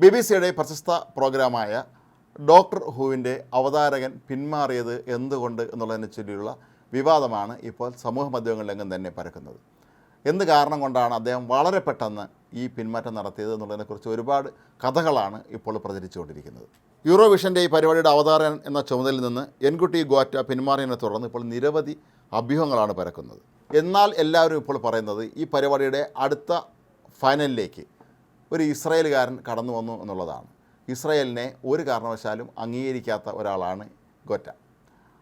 B B സിയുടെ പ്രശസ്ത പ്രോഗ്രാമായ doctor ഹൂവിന്റെ അവതാരകൻ പിന്മാറിയത് എന്തുകൊണ്ട് എന്നുള്ളതിനെ ചൊല്ലിയുള്ള വിവാദമാണ് ഇപ്പോൾ സമൂഹ മാധ്യമങ്ങളിലെങ്ങും തന്നെ പരക്കുന്നത്. എന്ത് കാരണം കൊണ്ടാണ് അദ്ദേഹം വളരെ പെട്ടെന്ന് ഈ പിന്മാറ്റം നടത്തിയത് എന്നുള്ളതിനെക്കുറിച്ച് ഒരുപാട് കഥകളാണ് ഇപ്പോൾ പ്രചരിച്ചുകൊണ്ടിരിക്കുന്നത്. യൂറോവിഷന്റെ ഈ പരിപാടിയുടെ അവതാരൻ എന്ന ചുമതലയിൽ നിന്ന് എൻകുട്ടി ഗോറ്റ പിന്മാറിയതിനെ തുടർന്ന് ഇപ്പോൾ നിരവധി അഭ്യൂഹങ്ങളാണ് പരക്കുന്നത് എന്നാൽ എല്ലാവരും ഇപ്പോൾ പറയുന്നത് ഈ പരിപാടിയുടെ അടുത്ത ഫൈനലിലേക്ക് ഒരു ഇസ്രയേലുകാരൻ കടന്നു വന്നു എന്നുള്ളതാണ്. ഇസ്രയേലിനെ ഒരു കാരണവശാലും അംഗീകരിക്കാത്ത ഒരാളാണ് ഗോറ്റ.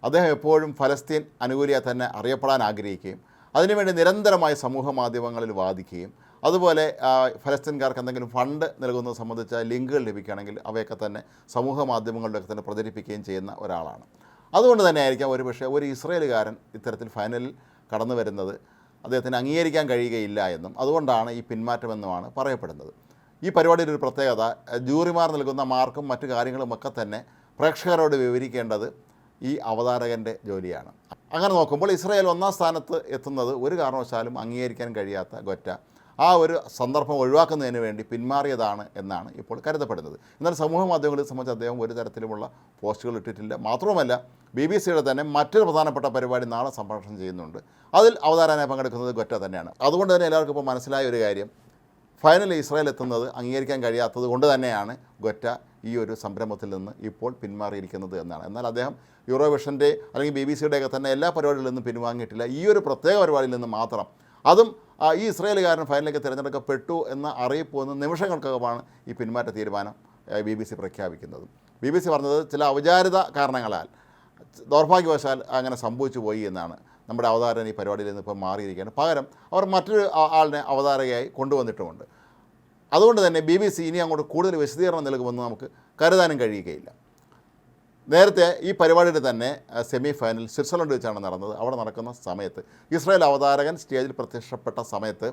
അദ്ദേഹം എപ്പോഴും ഫലസ്തീൻ അനുകൂലിയെ തന്നെ അറിയപ്പെടാൻ ആഗ്രഹിക്കുകയും അതിനുവേണ്ടി നിരന്തരമായി സമൂഹ മാധ്യമങ്ങളിൽ വാദിക്കുകയും അതുപോലെ ഫലസ്തീൻകാർക്ക് എന്തെങ്കിലും ഫണ്ട് നൽകുന്നത് സംബന്ധിച്ച ലിങ്കുകൾ ലഭിക്കുകയാണെങ്കിൽ അവയൊക്കെ തന്നെ സമൂഹ മാധ്യമങ്ങളിലൊക്കെ തന്നെ പ്രചരിപ്പിക്കുകയും ചെയ്യുന്ന ഒരാളാണ്. അതുകൊണ്ട് തന്നെ ആയിരിക്കാം ഒരു പക്ഷേ ഒരു ഇസ്രയേലുകാരൻ ഇത്തരത്തിൽ ഫൈനലിൽ കടന്നു വരുന്നത് അദ്ദേഹത്തിന് അംഗീകരിക്കാൻ കഴിയുകയില്ല എന്നും അതുകൊണ്ടാണ് ഈ പിന്മാറ്റമെന്നുമാണ് പറയപ്പെടുന്നത്. ഈ പരിപാടിയുടെ ഒരു പ്രത്യേകത ജൂറിമാർ നൽകുന്ന മാർക്കും മറ്റു കാര്യങ്ങളുമൊക്കെ തന്നെ പ്രേക്ഷകരോട് വിവരിക്കേണ്ടത് ഈ അവതാരകന്റെ ജോലിയാണ്. അങ്ങനെ നോക്കുമ്പോൾ ഇസ്രായേൽ ഒന്നാം സ്ഥാനത്ത് എത്തുന്നത് ഒരു കാരണവശാലും അംഗീകരിക്കാൻ കഴിയാത്ത ഗൊറ്റ. ആ ഒരു സന്ദർഭം ഒഴിവാക്കുന്നതിന് വേണ്ടി പിന്മാറിയതാണ് എന്നാണ് ഇപ്പോൾ കരുതപ്പെടുന്നത്. എന്നാൽ സമൂഹ മാധ്യമങ്ങളെ സംബന്ധിച്ച് അദ്ദേഹം ഒരു തരത്തിലുമുള്ള പോസ്റ്റുകൾ ഇട്ടിട്ടില്ല. മാത്രവുമല്ല ബി ബി സിയുടെ തന്നെ മറ്റൊരു പ്രധാനപ്പെട്ട പരിപാടി നാളെ സംപ്രേഷണം ചെയ്യുന്നുണ്ട്. അതിൽ അവതാരനായി പങ്കെടുക്കുന്നത് ഗൊറ്റ തന്നെയാണ്. അതുകൊണ്ട് തന്നെ എല്ലാവർക്കും ഇപ്പോൾ മനസ്സിലായ ഒരു കാര്യം ഫൈനലിൽ ഇസ്രായേൽ എത്തുന്നത് അംഗീകരിക്കാൻ കഴിയാത്തത് കൊണ്ട് തന്നെയാണ് ഗൊറ്റ ഈ ഒരു സംരംഭത്തിൽ നിന്ന് ഇപ്പോൾ പിന്മാറിയിരിക്കുന്നത് എന്നാണ്. എന്നാൽ അദ്ദേഹം യൂറോവിഷന്റെ അല്ലെങ്കിൽ ബി ബി സിയുടെയൊക്കെ തന്നെ എല്ലാ പരിപാടികളിൽ നിന്നും പിൻവാങ്ങിയിട്ടില്ല. ഈ ഒരു പ്രത്യേക പരിപാടിയിൽ നിന്ന് മാത്രം. അതും ഈ ഇസ്രായേലുകാരൻ ഫൈനലിലേക്ക് തിരഞ്ഞെടുക്കപ്പെട്ടു എന്ന അറിയിപ്പ് വന്ന് നിമിഷങ്ങൾക്കകമാണ് ഈ പിന്മാറ്റ തീരുമാനം ബി ബി സി പ്രഖ്യാപിക്കുന്നത്. ബി ബി സി പറഞ്ഞത് ചില ഔചാരിത കാരണങ്ങളാൽ ദൗർഭാഗ്യവശാൽ അങ്ങനെ സംഭവിച്ചു പോയി എന്നാണ്. നമ്മുടെ അവതാരൻ ഈ പരിപാടിയിൽ നിന്ന് ഇപ്പം മാറിയിരിക്കുകയാണ്. പകരം അവർ മറ്റൊരു ആളിനെ അവതാരകയായി കൊണ്ടുവന്നിട്ടുമുണ്ട്. അതുകൊണ്ട് തന്നെ ബി ബി സി ഇനി അങ്ങോട്ട് കൂടുതൽ വിശദീകരണം നൽകുമെന്ന് നമുക്ക് കരുതാനും കഴിയുകയില്ല. നേരത്തെ ഈ പരിപാടിയുടെ തന്നെ സെമി ഫൈനൽ സ്വിറ്റ്സർലൻഡ് വെച്ചാണ് നടന്നത്. അവിടെ നടക്കുന്ന സമയത്ത് ഇസ്രായേൽ അവതാരകൻ സ്റ്റേജിൽ പ്രത്യക്ഷപ്പെട്ട സമയത്ത്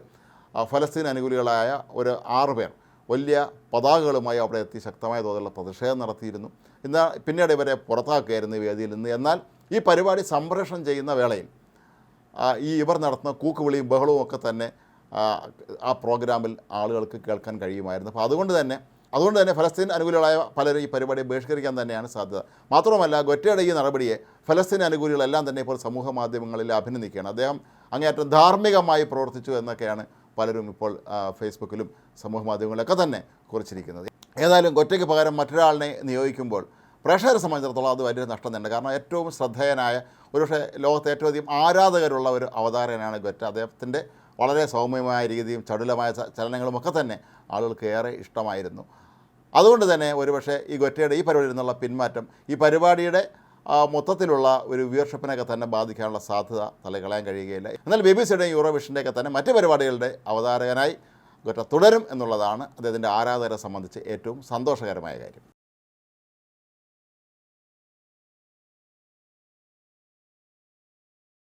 ഫലസ്തീൻ അനുകൂലികളായ ഒരു ആറ് പേർ വലിയ പതാകകളുമായി അവിടെ എത്തി ശക്തമായ തോതിലുള്ള പ്രതിഷേധം നടത്തിയിരുന്നു. എന്നാൽ പിന്നീട് ഇവരെ പുറത്താക്കുകയായിരുന്നു വേദിയിൽ നിന്ന്. എന്നാൽ ഈ പരിപാടി സംപ്രേഷണം ചെയ്യുന്ന വേളയിൽ ഈ ഇവർ നടത്തുന്ന കൂക്കുവിളിയും ബഹളവും ഒക്കെ തന്നെ ആ, പ്രോഗ്രാമിൽ ആളുകൾക്ക് കേൾക്കാൻ കഴിയുമായിരുന്നു. അപ്പോൾ അതുകൊണ്ട് തന്നെ അതുകൊണ്ട് തന്നെ ഫലസ്തീൻ അനുകൂലികളായ പലരും ഈ പരിപാടി ബഹിഷ്കരിക്കാൻ തന്നെയാണ് സാധ്യത. മാത്രമല്ല ഗൊറ്റയുടെ ഈ നടപടിയെ ഫലസ്തീൻ അനുകൂലികളെല്ലാം തന്നെ ഇപ്പോൾ സമൂഹ മാധ്യമങ്ങളിൽ അഭിനന്ദിക്കുകയാണ്. അദ്ദേഹം അങ്ങേയറ്റം ധാർമ്മികമായി പ്രവർത്തിച്ചു എന്നൊക്കെയാണ് പലരും ഇപ്പോൾ ഫേസ്ബുക്കിലും സമൂഹ മാധ്യമങ്ങളിലൊക്കെ തന്നെ കുറിച്ചിരിക്കുന്നത്. ഏതായാലും ഗൊറ്റയ്ക്ക് പകരം മറ്റൊരാളിനെ നിയോഗിക്കുമ്പോൾ പ്രേക്ഷകരെ സംബന്ധിച്ചിടത്തോളം അത് വലിയൊരു നഷ്ടം തന്നെ കാരണം ഏറ്റവും ശ്രദ്ധേയനായ ഒരുപക്ഷെ ലോകത്തെ ഏറ്റവും അധികം ആരാധകരുള്ള ഒരു അവതാരകനാണ് ഗൊറ്റ. അദ്ദേഹത്തിന്റെ വളരെ സൗമ്യമായ രീതിയും ചടുലമായ ചലനങ്ങളുമൊക്കെ തന്നെ ആളുകൾക്ക് ഏറെ ഇഷ്ടമായിരുന്നു. അതുകൊണ്ട് തന്നെ ഒരുപക്ഷെ ഈ ഗൊറ്റയുടെ ഈ പരിപാടിയിൽ നിന്നുള്ള പിന്മാറ്റം ഈ പരിപാടിയുടെ മൊത്തത്തിലുള്ള ഒരു വ്യൂവർഷിപ്പിനൊക്കെ തന്നെ ബാധിക്കാനുള്ള സാധ്യത തലകളയാൻ കഴിയുകയില്ല. എന്നാൽ ബി ബി സിയുടെയും യൂറോവിഷന്റെയൊക്കെ തന്നെ മറ്റ് പരിപാടികളുടെ അവതാരകനായി ഗൊറ്റ തുടരും എന്നുള്ളതാണ് അദ്ദേഹത്തിന്റെ ആരാധകരെ സംബന്ധിച്ച് ഏറ്റവും സന്തോഷകരമായ കാര്യം.